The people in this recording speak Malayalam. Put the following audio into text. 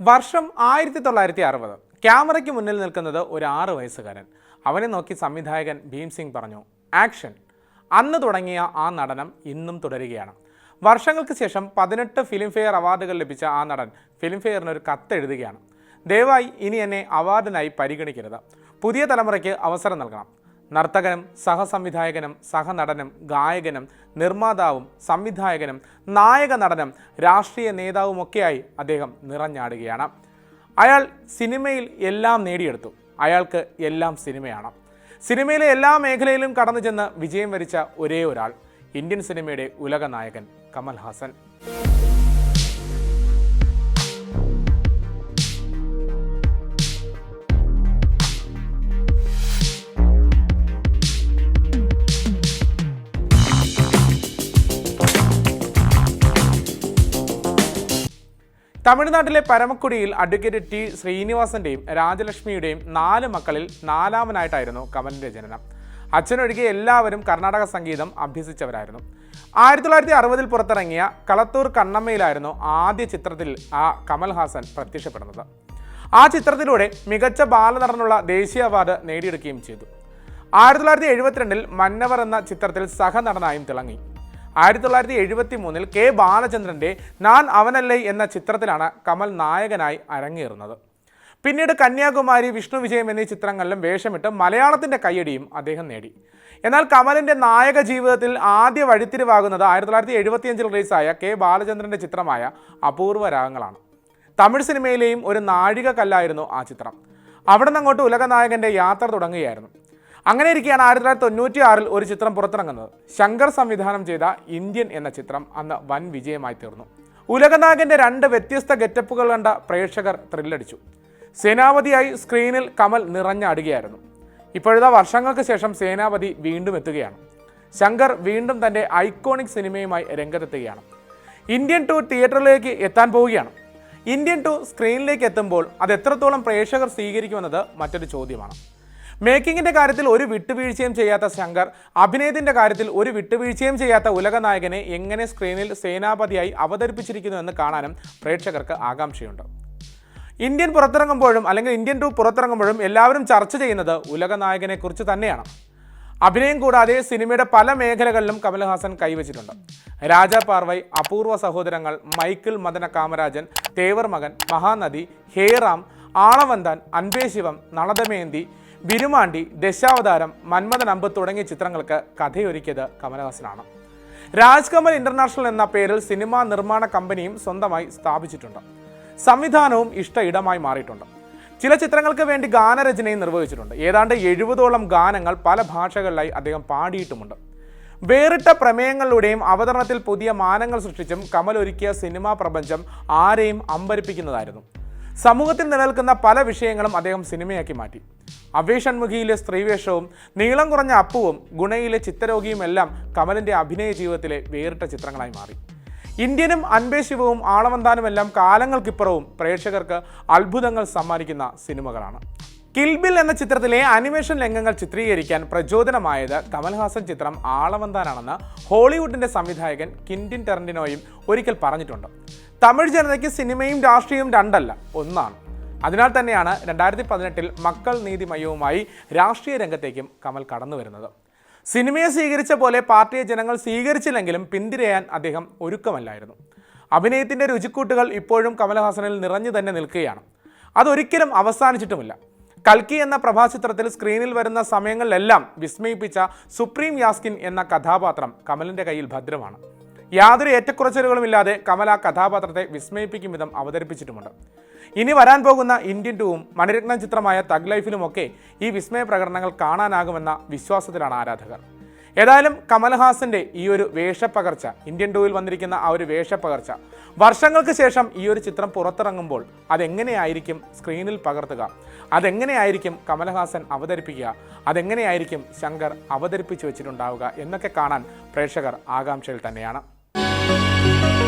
വർഷം ആയിരത്തി തൊള്ളായിരത്തി അറുപത് ക്യാമറയ്ക്ക് മുന്നിൽ നിൽക്കുന്നത് ഒരു ആറ് വയസ്സുകാരൻ. അവനെ നോക്കി സംവിധായകൻ ഭീംസിംഗ് പറഞ്ഞു ആക്ഷൻ. അന്ന് തുടങ്ങിയ ആ നടനം ഇന്നും തുടരുകയാണ്. വർഷങ്ങൾക്ക് ശേഷം പതിനെട്ട് ഫിലിംഫെയർ അവാർഡുകൾ ലഭിച്ച ആ നടൻ ഫിലിംഫെയറിന് ഒരു കത്ത് എഴുതുകയാണ് ദയവായി ഇനി എന്നെ അവാർഡിനായി പരിഗണിക്കരുത്. പുതിയ തലമുറയ്ക്ക് അവസരം നൽകണം. നർത്തകനും സഹസംവിധായകനും സഹനടനും ഗായകനും നിർമ്മാതാവും സംവിധായകനും നായക നടനും രാഷ്ട്രീയ നേതാവുമൊക്കെയായി അദ്ദേഹം നിറഞ്ഞാടുകയാണ്. അയാൾ സിനിമയിൽ എല്ലാം നേടിയെടുത്തു. അയാൾക്ക് എല്ലാം സിനിമയാണ്. സിനിമയിലെ എല്ലാ മേഖലയിലും കടന്നു ചെന്ന് വിജയം വരിച്ച ഒരേ ഒരാൾ ഇന്ത്യൻ സിനിമയുടെ ഉലകനായകൻ കമൽ ഹാസൻ തമിഴ്നാട്ടിലെ പരമക്കുടിയിൽ അഡ്വക്കേറ്റ് ടി ശ്രീനിവാസന്റെയും രാജലക്ഷ്മിയുടെയും നാല് മക്കളിൽ നാലാമനായിട്ടായിരുന്നു കമലിന്റെ ജനനം. അച്ഛനൊഴികെ എല്ലാവരും കർണാടക സംഗീതം അഭ്യസിച്ചവരായിരുന്നു. ആയിരത്തി തൊള്ളായിരത്തി അറുപതിൽ പുറത്തിറങ്ങിയ കളത്തൂർ കണ്ണമ്മയിലായിരുന്നു ആദ്യ ചിത്രത്തിൽ ആ കമൽഹാസൻ പ്രത്യക്ഷപ്പെടുന്നത്. ആ ചിത്രത്തിലൂടെ മികച്ച ബാലനടനുള്ള ദേശീയ അവാർഡ് നേടിയെടുക്കുകയും ചെയ്തു. ആയിരത്തി തൊള്ളായിരത്തി എഴുപത്തിരണ്ടിൽ മന്നവർ എന്ന ചിത്രത്തിൽ സഹനടനായും തിളങ്ങി. ആയിരത്തി തൊള്ളായിരത്തി എഴുപത്തി മൂന്നിൽ കെ ബാലചന്ദ്രന്റെ ഞാൻ അവനല്ലേ എന്ന ചിത്രത്തിലാണ് കമൽ നായകനായി അരങ്ങേറുന്നത്. പിന്നീട് കന്യാകുമാരി വിഷ്ണു വിജയം എന്നീ ചിത്രങ്ങളിലും വേഷമിട്ട് മലയാളത്തിന്റെ കയ്യടിയും അദ്ദേഹം നേടി. എന്നാൽ കമലിന്റെ നായക ജീവിതത്തിൽ ആദ്യ വഴിത്തിരിവാകുന്നത് ആയിരത്തി തൊള്ളായിരത്തി എഴുപത്തിയഞ്ചിൽ റിലീസായ കെ ബാലചന്ദ്രന്റെ ചിത്രമായ അപൂർവ രാഗങ്ങളാണ്. തമിഴ് സിനിമയിലെയും ഒരു നാഴിക കല്ലായിരുന്നു ആ ചിത്രം. അവിടെ നിന്നങ്ങോട്ട് ഉലകനായകന്റെ യാത്ര തുടങ്ങുകയായിരുന്നു. അങ്ങനെ ഇരിക്കെയാണ് ആയിരത്തി തൊള്ളായിരത്തി തൊണ്ണൂറ്റി ആറിൽ ഒരു ചിത്രം പുറത്തിറങ്ങുന്നത്. ശങ്കർ സംവിധാനം ചെയ്ത ഇന്ത്യൻ എന്ന ചിത്രം അന്ന് വൻ വിജയമായി തീർന്നു. ഉലകനായകന്റെ രണ്ട് വ്യത്യസ്ത ഗെറ്റപ്പുകൾ കണ്ട പ്രേക്ഷകർ ത്രില്ലടിച്ചു. സേനാപതിയായി സ്ക്രീനിൽ കമൽ നിറഞ്ഞാടുകയായിരുന്നു. ഇപ്പോഴത്തെ വർഷങ്ങൾക്ക് ശേഷം സേനാപതി വീണ്ടും എത്തുകയാണ്. ശങ്കർ വീണ്ടും തന്റെ ഐക്കോണിക് സിനിമയുമായി രംഗത്തെത്തുകയാണ്. ഇന്ത്യൻ ടു തിയേറ്ററിലേക്ക് എത്താൻ പോവുകയാണ്. ഇന്ത്യൻ ടു സ്ക്രീനിലേക്ക് എത്തുമ്പോൾ അത് എത്രത്തോളം പ്രേക്ഷകർ സ്വീകരിക്കുമെന്നത് മറ്റൊരു ചോദ്യമാണ്. മേക്കിങ്ങിന്റെ കാര്യത്തിൽ ഒരു വിട്ടുവീഴ്ചയും ചെയ്യാത്ത ശങ്കർ അഭിനയത്തിന്റെ കാര്യത്തിൽ ഒരു വിട്ടുവീഴ്ചയും ചെയ്യാത്ത ഉലകനായകനെ എങ്ങനെ സ്ക്രീനിൽ സേനാപതിയായി അവതരിപ്പിച്ചിരിക്കുന്നു എന്ന് കാണാനും പ്രേക്ഷകർക്ക് ആകാംക്ഷയുണ്ട്. ഇന്ത്യൻ പുറത്തിറങ്ങുമ്പോഴും അല്ലെങ്കിൽ ഇന്ത്യൻ ടു പുറത്തിറങ്ങുമ്പോഴും എല്ലാവരും ചർച്ച ചെയ്യുന്നത് ഉലകനായകനെ കുറിച്ച് തന്നെയാണ്. അഭിനയം കൂടാതെ സിനിമയുടെ പല മേഖലകളിലും കമൽഹാസൻ കൈവച്ചിട്ടുണ്ട്. രാജാ പാർവൈ അപൂർവ സഹോദരങ്ങൾ മൈക്കിൾ മദന കാമരാജൻ തേവർ മകൻ മഹാനദി ഹേറാം ആളവന്താൻ അൻപേ ശിവം നളദമേന്തി വിരുമാണ്ടി ദശാവതാരം മന്മഥൻ അമ്പ് തുടങ്ങിയ ചിത്രങ്ങൾക്ക് കഥയൊരുക്കിയത് കമലഹാസനാണ്. രാജ് കമൽ ഇന്റർനാഷണൽ എന്ന പേരിൽ സിനിമാ നിർമ്മാണ കമ്പനിയും സ്വന്തമായി സ്ഥാപിച്ചിട്ടുണ്ട്. സംവിധാനവും ഇഷ്ട ഇടമായി മാറിയിട്ടുണ്ട്. ചില ചിത്രങ്ങൾക്ക് വേണ്ടി ഗാനരചനയും നിർവഹിച്ചിട്ടുണ്ട്. ഏതാണ്ട് എഴുപതോളം ഗാനങ്ങൾ പല ഭാഷകളിലായി അദ്ദേഹം പാടിയിട്ടുമുണ്ട്. വേറിട്ട പ്രമേയങ്ങളിലൂടെയും അവതരണത്തിൽ പുതിയ മാനങ്ങൾ സൃഷ്ടിച്ചും കമൽ ഒരുക്കിയ സിനിമാ പ്രപഞ്ചം ആരെയും അമ്പരിപ്പിക്കുന്നതായിരുന്നു. സമൂഹത്തിൽ നിലനിൽക്കുന്ന പല വിഷയങ്ങളും അദ്ദേഹം സിനിമയാക്കി മാറ്റി. അവേഷൺമുഖിയിലെ സ്ത്രീവേഷവും നീളം കുറഞ്ഞ അപ്പുവും ഗുണയിലെ ചിത്തരോഗിയുമെല്ലാം കമലിന്റെ അഭിനയ ജീവിതത്തിലെ വേറിട്ട ചിത്രങ്ങളായി മാറി. ഇന്ത്യനും അൻപേശിവവും ആളവന്താനുമെല്ലാം കാലങ്ങൾക്കിപ്പുറവും പ്രേക്ഷകർക്ക് അത്ഭുതങ്ങൾ സമ്മാനിക്കുന്ന സിനിമകളാണ്. കിൽബിൽ എന്ന ചിത്രത്തിലെ അനിമേഷൻ രംഗങ്ങൾ ചിത്രീകരിക്കാൻ പ്രചോദനമായത് കമൽഹാസൻ ചിത്രം ആളവന്താനാണെന്ന് ഹോളിവുഡിന്റെ സംവിധായകൻ കിൻഡിൻ ടെറന്റിനോയും ഒരിക്കൽ പറഞ്ഞിട്ടുണ്ട്. തമിഴ് ജനതയ്ക്ക് സിനിമയും രാഷ്ട്രീയവും രണ്ടല്ല ഒന്നാണ്. അതിനാൽ തന്നെയാണ് രണ്ടായിരത്തി പതിനെട്ടിൽ മക്കൾ നീതിമയവുമായി രാഷ്ട്രീയ രംഗത്തേക്കും കമൽ കടന്നു വരുന്നത്. സിനിമയെ സ്വീകരിച്ച പോലെ പാർട്ടിയെ ജനങ്ങൾ സ്വീകരിച്ചില്ലെങ്കിലും പിന്തിരയാൻ അദ്ദേഹം ഒരുക്കമല്ലായിരുന്നു. അഭിനയത്തിന്റെ രുചിക്കൂട്ടുകൾ ഇപ്പോഴും കമലഹാസനിൽ നിറഞ്ഞു തന്നെ നിൽക്കുകയാണ്. അതൊരിക്കലും അവസാനിച്ചിട്ടുമില്ല. കൽക്കി എന്ന പ്രഭാ ചിത്രത്തിൽ സ്ക്രീനിൽ വരുന്ന സമയങ്ങളിലെല്ലാം വിസ്മയിപ്പിച്ച സുപ്രീം യാസ്കിൻ എന്ന കഥാപാത്രം കമലിന്റെ കയ്യിൽ ഭദ്രമാണ്. യാതൊരു ഏറ്റക്കുറച്ചിലുകളുമില്ലാതെ കമല കഥാപാത്രത്തെ വിസ്മയിപ്പിക്കും വിധം അവതരിപ്പിച്ചിട്ടുമുണ്ട്. ഇനി വരാൻ പോകുന്ന ഇന്ത്യൻ ടൂവും മണിരത്നം ചിത്രമായ തഗ് ലൈഫിലുമൊക്കെ ഈ വിസ്മയ പ്രകടനങ്ങൾ കാണാനാകുമെന്ന വിശ്വാസത്തിലാണ് ആരാധകർ. ഏതായാലും കമൽഹാസന്റെ ഈ ഒരു വേഷപ്പകർച്ച ഇന്ത്യൻ ടൂവിൽ വന്നിരിക്കുന്ന ആ ഒരു വേഷപ്പകർച്ച വർഷങ്ങൾക്ക് ശേഷം ഈ ഒരു ചിത്രം പുറത്തിറങ്ങുമ്പോൾ അതെങ്ങനെയായിരിക്കും സ്ക്രീനിൽ പകർത്തുക അതെങ്ങനെയായിരിക്കും കമൽഹാസൻ അവതരിപ്പിക്കുക അതെങ്ങനെയായിരിക്കും ശങ്കർ അവതരിപ്പിച്ചു വെച്ചിട്ടുണ്ടാവുക എന്നൊക്കെ കാണാൻ പ്രേക്ഷകർ ആകാംക്ഷയിൽ തന്നെയാണ്. Thank you.